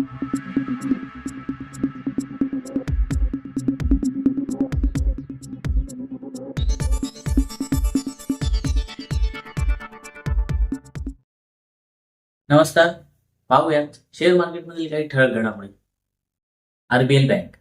नमस्कार. पाहूयात शेअर मार्केटमधील काही ठळक घडामोडी. RBL bank.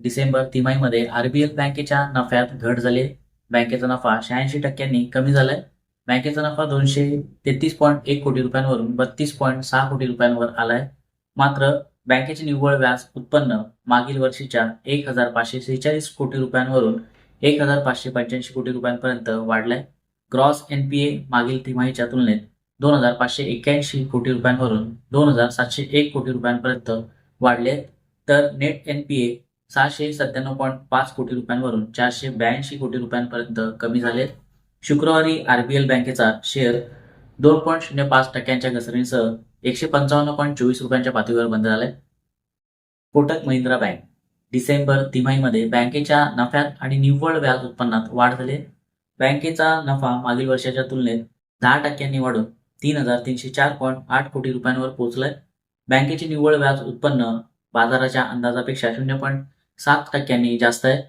डिसेंबर तिमाहीमध्ये आरबीएल बँकेच्या नफ्यात घट झाली बँकेचा नफा शहाऐंशी टक्क्यांनी कमी झालाय. बँकेचा नफा दोनशे तेहतीस पॉईंट एक कोटी रुपयांवरून बत्तीस पॉईंट सहा कोटी रुपयांवर आलाय. मात्र बँकेचे निव्वळ व्याज उत्पन्न मागील वर्षीच्या एक हजार पाचशे सेहेचाळीस कोटी रुपयांवरून एक हजार पाचशे पंच्याऐंशी कोटी रुपयांपर्यंत वाढलाय. ग्रॉस एनपीए मागील तिमाहीच्या तुलनेत दोन हजार पाचशे एक्क्याऐंशी कोटी रुपयांवरून दोन हजार सातशे एक कोटी रुपयांपर्यंत वाढले तर नेट एनपीए सहाशे सत्त्याण्णव पॉईंट पाच कोटी रुपयांवरून चारशे ब्याऐंशी कोटी रुपयांपर्यंत कमी झाले शुक्रवारी आरबीएल बँकेचा शेअर दोन पॉईंट शून्य पाच टक्क्यांच्या घसरणीसह एकशे पंचावन्न पॉईंट चोवीस रुपयांच्या पातळीवर बंद झालंय. कोटक महिंद्रा बँक. डिसेंबर तिमाहीमध्ये बँकेच्या नफ्यात आणि निव्वळ व्याज उत्पन्नात वाढ झाली. बँकेचा नफा मागील वर्षाच्या तुलनेत दहा टक्क्यांनी वाढून तीन हजार तीनशे चार पॉईंट आठ कोटी रुपयांवर पोहोचलंय. बँकेचे निव्वळ व्याज उत्पन्न बाजाराच्या अंदाजापेक्षा शून्य पॉईंट सात टक्क्यांनी जास्त आहे.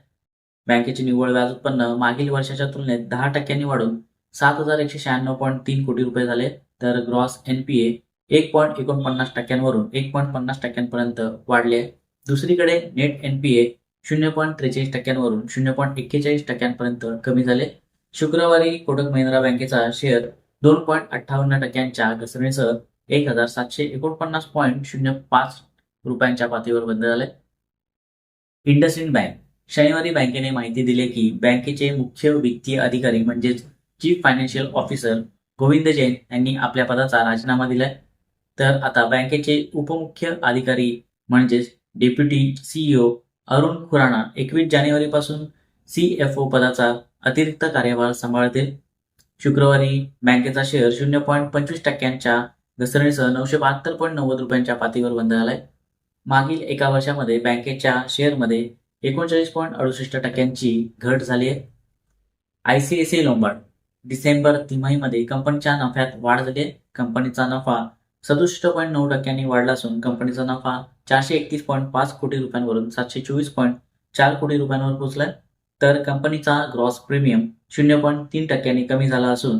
बँकेचे निव्वळ व्याज उत्पन्न मागील वर्षाच्या तुलनेत दहा टक्क्यांनी वाढून सात हजार एकशे शहाण्णव पॉईंट तीन कोटी रुपये झाले. तर ग्रॉस एनपीए एक पॉईंट एकोणपन्नास टक्क्यांवरून एक पॉईंट पन्नास टक्क्यांपर्यंत वाढले. दुसरीकडे नेट एनपीए शून्य पॉईंट त्रेचाळीस टक्क्यांवरून शून्य पॉईंट एक्केचाळीस टक्क्यांपर्यंत कमी झाले. शुक्रवारी कोटक महिंद्रा बँकेचा शेअर दोन पॉईंट अठ्ठावन्न टक्क्यांच्या घसरणीसह एक हजार सातशे एकोणपन्नास पॉईंट शून्य पाच रुपयांच्या पातळीवर बंद झाले. इंडसइंड बँक शनिवारी बँकेने माहिती दिली की बँकेचे मुख्य वित्तीय अधिकारी म्हणजेच chief financial officer Govind Jain यांनी आपल्या पदाचा राजीनामा दिलाय. तर आता बँकेचे उपमुख्य अधिकारी म्हणजेच डेप्युटी सीईओ अरुण खुराना एकवीस जानेवारीपासून सीएफओ पदाचा अतिरिक्त कार्यभार सांभाळतील शुक्रवारी बँकेचा शेअर शून्य पॉईंट पंचवीस टक्क्यांच्या घसरणीसह नऊशे बहात्तर पॉईंट नव्वद रुपयांच्या पातळीवर बंद झालाय. मागील एका वर्षामध्ये बँकेच्या शेअरमध्ये एकोणचाळीस पॉईंट अडुसष्ट टक्क्यांची घट झाली आहे. आयसीआयसीआय लोंबार्ड डिसेंबर तिमाहीमध्ये कंपनीच्या नफ्यात वाढ झाली आहे. कंपनीचा नफा सदुसष्ट पॉईंट नऊ टक्क्यांनी वाढला असून कंपनीचा नफा चारशे एकतीस पॉईंट पाच कोटी रुपयांवरून सातशे चोवीस पॉईंट चार कोटी रुपयांवर पोहोचलाय. तर कंपनीचा ग्रॉस प्रीमियम शून्य पॉईंट तीन टक्क्यांनी कमी झाला असून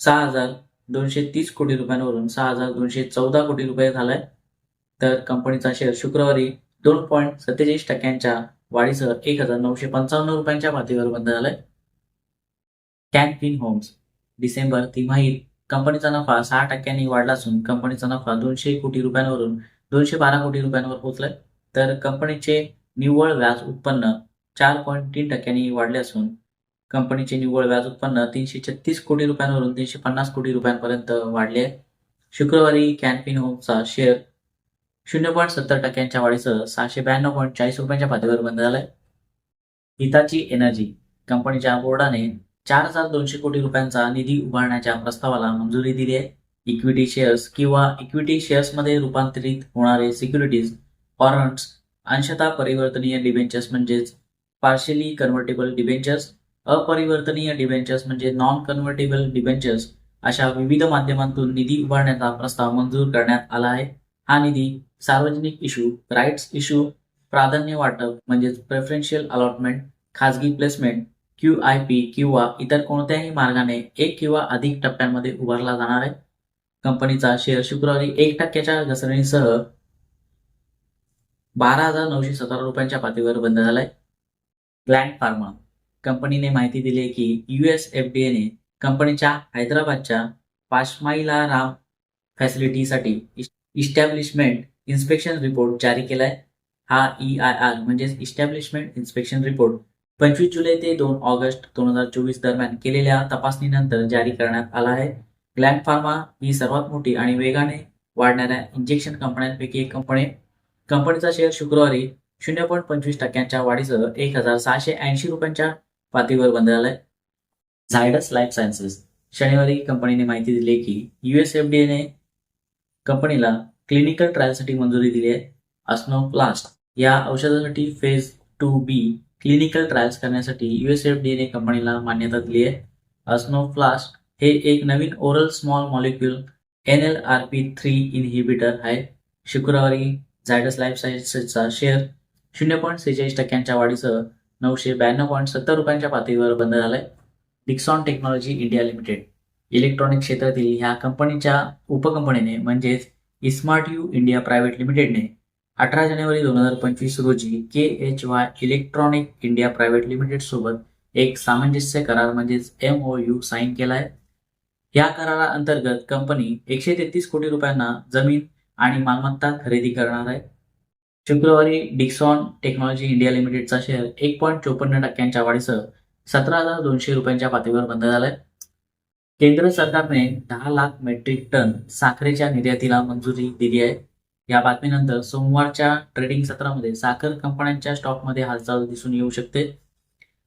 सहा हजार दोनशे तीस कोटी रुपयांवरून सहा हजार दोनशे चौदा कोटी रुपये झालाय. तर कंपनीचा शेअर शुक्रवारी दोन पॉईंट सत्तेचाळीस टक्क्यांच्या वाढीसह एक हजार नऊशे पंचावन्न रुपयांच्या पातळीवर बंद झालाय. कॅन फिन होम्स डिसेंबर तिमाहीत कंपनीचा नफा सहा टक्क्यांनी वाढला असून कंपनीचा नफा दोनशे कोटी रुपयांवरून दोनशे बारा कोटी रुपयांवर पोहोचलाय. तर कंपनीचे निव्वळ व्याज उत्पन्न चार पॉईंट तीन टक्क्यांनी वाढले असून कंपनीचे निव्वळ व्याज उत्पन्न तीनशे छत्तीस कोटी रुपयांवरून तीनशे पन्नास कोटी रुपयांपर्यंत वाढले आहे. शुक्रवारी कॅनफिन होमचा शेअर शून्य पॉईंट सत्तर टक्क्यांच्या वाढीसह सहाशे ब्याण्णव पॉईंट चाळीस रुपयांच्या पातळीवर बंद झालाय. हिताची एनर्जी कंपनीच्या बोर्डाने चार हजार दोनशे कोटी रुपयांचा निधी उभारण्याच्या प्रस्तावाला मंजुरी दिली आहे. इक्विटी शेअर्स किंवा इक्विटी शेअर्समध्ये रूपांतरित होणारे सिक्युरिटीज वॉरंट्स अंशतः परिवर्तनीय डिबेंचर्स म्हणजेच पार्शली कन्व्हर्टेबल डिबेंचर्स अपरिवर्तनीय डिबेंचर्स म्हणजे नॉन कन्व्हर्टेबल डिबेंचर्स अशा विविध माध्यमांतून निधी उभारण्याचा प्रस्ताव मंजूर करण्यात आला आहे. हा निधी सार्वजनिक इश्यू राईट्स इश्यू प्राधान्य वाटप म्हणजेच प्रेफरेन्शियल अलॉटमेंट खाजगी प्लेसमेंट क्यू आय पी किंवा इतर कोणत्याही मार्गाने एक किंवा अधिक टप्प्यांमध्ये उभारला जाणार आहे. कंपनीचा शेअर शुक्रवारी एक टक्क्याच्या घसरणीसह बारा हजार नऊशे सतरा रुपयांच्या पातळीवर बंद झालाय. ग्लँड फार्मा कंपनीने माहिती दिली आहे की युएस एफ डी एने कंपनीच्या हैदराबादच्या पाशमाईला राम फॅसिलिटीसाठी इस्टॅब्लिशमेंट इन्स्पेक्शन रिपोर्ट जारी केलाय. हा ई आय आर म्हणजेच इस्टॅब्लिशमेंट इन्स्पेक्शन रिपोर्ट पंचवीस जुलै ते दोन ऑगस्ट दोन हजार चोवीस दरम्यान केलेल्या तपासणीनंतर जारी करण्यात आला आहे. ग्लँड फार्मा ही सर्वात मोठी आणि वेगाने वाढणाऱ्या इंजेक्शन कंपन्यांपैकी एक कंपनी कंपनीचा शेअर शुक्रवारी शून्य पॉईंट पंचवीस टक्क्यांच्या वाढीसह एक हजार सहाशे ऐंशी रुपयांच्या पातळीवर बंद झालाय झायडस लाईफ सायन्सेस शनिवारी कंपनीने माहिती दिली की युएसएफडीएने कंपनीला क्लिनिकल ट्रायलसाठी मंजुरी दिली आहे. अस्नोप्लास्ट या औषधासाठी phase two B clinical trials करण्यासाठी युएसएफडीएने कंपनीला मान्यता दिली आहे. अस्नोफ्लास्ट हे एक नवीन oral small molecule N L R P three inhibitor आहे. शुक्रवारी झायडस लाईफ सायन्सेसचा शेअर शून्य पॉईंट सेहेचाळीस टक्क्यांच्या वाढीसह नऊशे ब्याण्णव पॉईंट सत्तर रुपयांच्या पातळीवर बंद झालाय. Dixon technology India limited electronic क्षेत्रातील ह्या कंपनीच्या उपकंपनीने म्हणजेच इस्मार्ट यू इंडिया प्रायव्हेट लिमिटेडने अठरा जानेवारी दोन हजार पंचवीस रोजी K H Y electronic India private limited सोबत एक सामंजस्य करार म्हणजेच एम ओ यू साईन केला आहे या कराराअंतर्गत कंपनी एकशे तेहतीस कोटी रुपयांना जमीन आणि मालमत्ता खरेदी करणार आहे. शुक्रवारी डिक्सॉन टेक्नॉलॉजी इंडिया लिमिटेडचा शेअर एक पॉईंट चोपन्न टक्क्यांच्या वाढीसह सतरा हजार दोनशे रुपयांच्या पातळीवर बंद झालाय. केंद्र सरकारने दहा लाख मेट्रिक टन साखरेच्या निर्यातीला मंजुरी दिली आहे. या बातमीनंतर सोमवारच्या ट्रेडिंग सत्रामध्ये साखर कंपन्यांच्या स्टॉकमध्ये हालचाल दिसून येऊ शकते.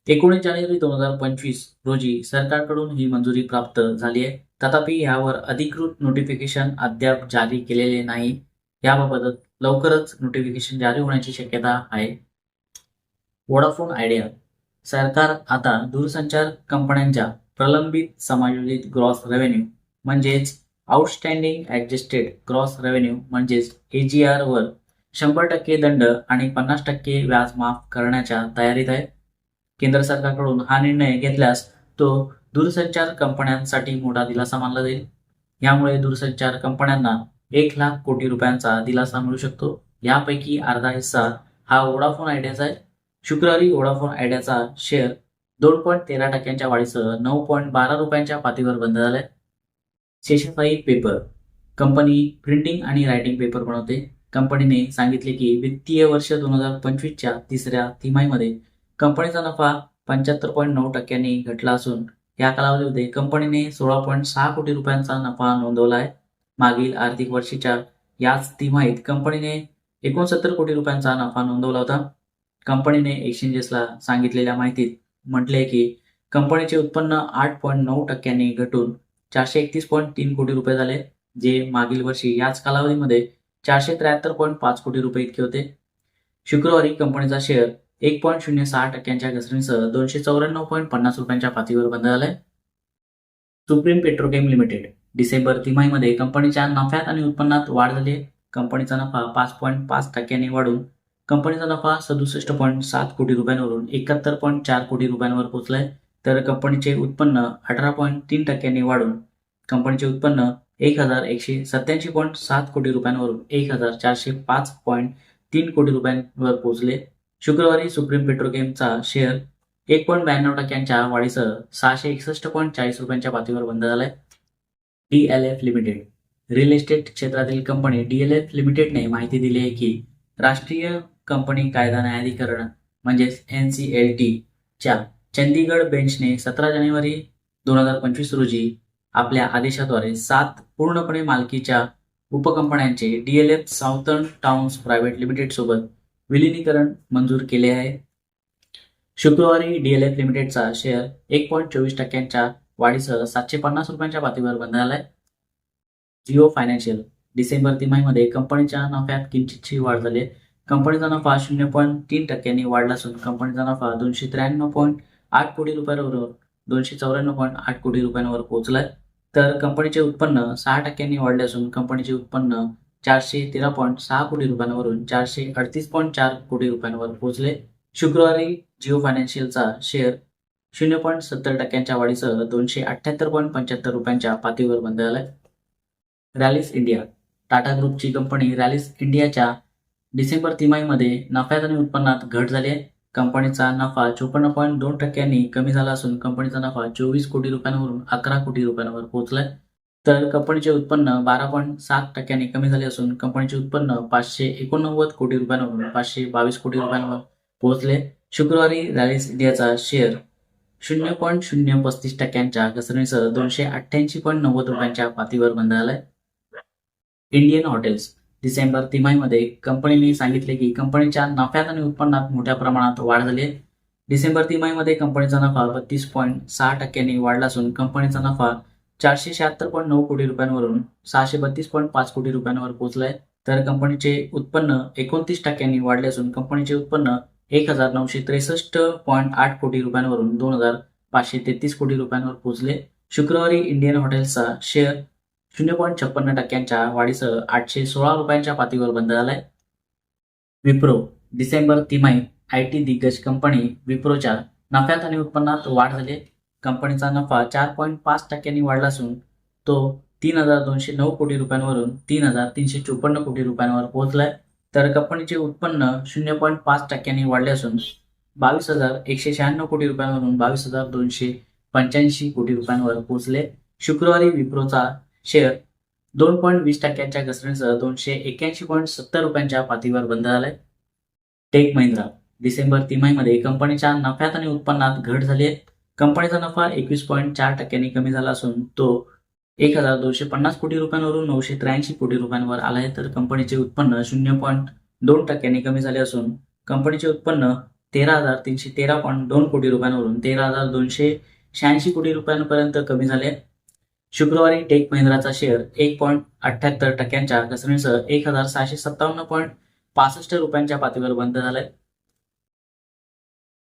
एकोणीस जानेवारी दोन हजार पंचवीस रोजी सरकारकडून ही मंजुरी प्राप्त झाली आहे. तथापि यावर अधिकृत नोटिफिकेशन अद्याप जारी केलेले नाही. याबाबत लवकरच नोटिफिकेशन जारी होण्याची शक्यता आहे. वोडाफोन आयडिया सरकार आता दूरसंचार कंपन्यांच्या प्रलंबित समायोजित ग्रॉस रेव्हेन्यू म्हणजेच आउटस्टँडिंग ऍडजस्टेड क्रॉस रेव्हेन्यू म्हणजेच एजीआर वर शंभर टक्के दंड आणि पन्नास टक्के व्याज माफ करण्याच्या तयारीत आहे. केंद्र सरकारकडून हा निर्णय घेतल्यास तो दूरसंचार कंपन्यांसाठी मोठा दिलासा मानला जाईल. यामुळे दूरसंचार कंपन्यांना एक लाख कोटी रुपयांचा दिलासा मिळू शकतो. यापैकी अर्धा हिस्सा हा वोडाफोन आयडियाचा आहे. शुक्रवारी वोडाफोन आयडियाचा शेअर दोन पॉईंट तेरा टक्क्यांच्या वाढीसह नऊ पॉईंट बारा रुपयांच्या पातळीवर बंद झालाय. शेषशाही पेपर कंपनी प्रिंटिंग आणि रायटिंग पेपर बनवते कंपनीने सांगितले की वित्तीय वर्ष दोन हजार पंचवीसच्या तिसऱ्या तिमाहीमध्ये कंपनीचा नफा पंच्याहत्तर पॉईंट नऊ टक्क्यांनी घटला असून या कालावधीमध्ये कंपनीने सोळा पॉईंट सहा कोटी रुपयांचा नफा नोंदवला आहे. मागील आर्थिक वर्षीच्या याच तिमाहीत कंपनीने एकोणसत्तर कोटी रुपयांचा नफा नोंदवला होता. कंपनीने एक्सचेंजेसला सांगितलेल्या माहितीत म्हटले की कंपनीचे उत्पन्न आठ पॉईंट नऊ टक्क्यांनी घटून चारशे एकतीस पॉईंट तीन कोटी रुपये झाले जे मागील वर्षी याच कालावधीमध्ये चारशे त्र्याहत्तर पॉईंट पाच कोटी रुपये इतके होते. शुक्रवारी कंपनीचा शेअर एक पॉईंट शून्य सहा टक्क्यांच्या घसरणीसह दोनशे चौऱ्याण्णव पॉईंट पन्नास रुपयांच्या पातळीवर बंद झालाय. सुप्रीम पेट्रोकेम लिमिटेड डिसेंबर तिमाहीमध्ये कंपनीच्या नफ्यात आणि उत्पन्नात वाढ झाली कंपनीचा नफा पाच पॉईंट पाच टक्क्यांनी वाढून कंपनीचा नफा सदुसष्ट पॉईंट सात कोटी रुपयांवरून एकाहत्तर पॉईंट चार कोटी रुपयांवर पोहोचलाय. तर कंपनीचे उत्पन्न अठरा पॉईंट तीन टक्क्यांनी वाढून कंपनीचे उत्पन्न एक हजार एकशे सत्याऐंशी पॉईंट सात कोटी रुपयांवरून एक हजार चारशे पाच पॉईंट तीन कोटी रुपयांवर पोहोचले. शुक्रवारी सुप्रीम पेट्रोकेमचा शेअर एक पॉईंट ब्याण्णव टक्क्यांच्या वाढीसह सहाशे एकसष्ट पॉईंट चाळीस रुपयांच्या पातळीवर बंद झालाय. DLF limited. रिअल इस्टेट क्षेत्रातील कंपनी डीएलएफ लिमिटेडने माहिती दिली आहे की राष्ट्रीय कंपनी कायदा न्यायाधिकरण म्हणजेच एन सी एल च्या चंदीगड बेंचने सतरा जानेवारी दोन हजार पंचवीस रोजी आपल्या आदेशाद्वारे सात पूर्णपणे मालकीच्या उपकंपन्यांचे DLF southern towns private limited सोबत विलिनीकरण मंजूर केले आहे. शुक्रवारी डीएलएफ लिमिटेडचा शेअर एक पॉईंट चोवीस टक्क्यांच्या वाढीसह सातशे पन्नास रुपयांच्या पातळीवर बंद झालाय जिओ फायनान्शियल डिसेंबर तिमाहीमध्ये कंपनीच्या नफ्यात किंचितची वाढ झाली कंपनीचा नफा शून्य पॉईंट तीन टक्क्यांनी वाढला असून कंपनीचा नफा दोनशे त्र्याण्णव पॉईंट आठ कोटी रुपयांवर दोनशे चौऱ्याण्णव पॉईंट आठ कोटी रुपयांवर पोहोचलाय. तर कंपनीचे उत्पन्न सहा टक्क्यांनी वाढले असून कंपनीचे उत्पन्न चारशे तेरा पॉईंट सहा कोटी रुपयांवरून चारशे अडतीस पॉईंट चार कोटी रुपयांवर पोहोचले. शुक्रवारी जिओ फायनान्शियलचा शेअर शून्य पॉईंट सत्तर टक्क्यांच्या वाढीसह दोनशे अठ्ठ्याहत्तर पॉईंट पंच्याहत्तर रुपयांच्या पातळीवर बंद झालाय रॅलिस इंडिया टाटा ग्रुपची कंपनी रॅलिस इंडियाच्या डिसेंबर तिमाहीमध्ये नफ्यात आणि उत्पन्नात घट झाली आहे. कंपनीचा नफा चोपन्न पॉईंट दोन टक्क्यांनी कमी झाला असून कंपनीचा नफा चोवीस कोटी रुपयांवरून अकरा कोटी रुपयांवर पोहोचलाय. तर कंपनीचे उत्पन्न बारा पॉईंट सात टक्क्यांनी कमी झाले असून कंपनीचे उत्पन्न पाचशे एकोणनव्वद कोटी रुपयांवरून पाचशे बावीस कोटी रुपयांवर पोहोचले. शुक्रवारी रॅलिस इंडियाचा शेअर शून्य पॉईंट शून्य पस्तीस टक्क्यांच्या घसरणीसह दोनशे अठ्ठ्याऐंशी पॉईंट नव्वद रुपयांच्या पातळीवर बंद झालाय. इंडियन हॉटेल्स डिसेंबर तिमाहीमध्ये कंपनीने सांगितले की कंपनीच्या नफ्यात आणि उत्पन्नात मोठ्या प्रमाणात वाढ झाली आहे. डिसेंबर तिमाहीमध्ये कंपनीचा नफा बत्तीस पॉईंट सहा टक्क्यांनी वाढला असून कंपनीचा नफा चारशे शहात्तर पॉईंट नऊ कोटी रुपयांवरून सहाशे बत्तीस पॉईंट पाच कोटी रुपयांवर पोहोचलाय. तर कंपनीचे उत्पन्न एकोणतीस टक्क्यांनी वाढले असून कंपनीचे उत्पन्न एक हजार नऊशे त्रेसष्ट पॉईंट आठ कोटी रुपयांवरून दोन हजार पाचशे तेहतीस कोटी रुपयांवर पोहोचले. शुक्रवारी इंडियन हॉटेल्सचा शेअर शून्य पॉईंट छप्पन्न टक्क्यांच्या वाढीसह आठशे सोळा रुपयांच्या पातळीवर बंद झालाय. विप्रो डिसेंबर तिमाहीत आय टी दिग्गज कंपनी विप्रोच्या नफ्यात आणि उत्पन्नात वाढ झाली कंपनीचा नफा चार पॉईंट पाच टक्क्यांनी वाढला असून तो तीन हजार दोनशे नऊ कोटी रुपयांवरून तीन हजार तीनशे चोपन्न कोटी रुपयांवर पोहोचलाय. तर कंपनीचे उत्पन्न शून्य पॉईंट पाच टक्क्यांनी वाढले असून बावीस हजार एकशे शहाण्णव कोटी रुपयांवरून बावीस हजार दोनशे पंच्याऐंशी कोटी रुपयांवर पोहोचले. शुक्रवारी विप्रोचा शेअर दोन पॉईंट वीस टक्क्यांच्या घसरणीसह दोनशे एक्क्याऐंशी पॉईंट सत्तर रुपयांच्या पातळीवर बंद झालाय. टेक महिंद्रा डिसेंबर तिमाहीमध्ये कंपनीच्या नफ्यात आणि उत्पन्नात घट झाली आहे. कंपनीचा नफा एकवीस पॉईंट चार टक्क्यांनी कमी झाला असून तो एक हजार दोनशे पन्नास कोटी रुपयांवरून नऊशे त्र्याऐंशी कोटी रुपयांवर आला आहे. तर कंपनीचे उत्पन्न शून्य पॉईंट दोन टक्क्यांनी कमी झाले असून कंपनीचे उत्पन्न तेरा हजार तीनशे तेरा पॉईंट दोन कोटी रुपयांवरून तेरा हजार दोनशे शहाऐंशी कोटी रुपयांपर्यंत कमी झाले शुक्रवारी टेक महिंद्राचा शेअर एक पॉईंट अठ्ठ्याहत्तर टक्क्यांच्या घसरणीसह एक हजार सहाशे सत्तावन्न पॉईंट पासष्ट रुपयांच्या पातळीवर बंद झालाय.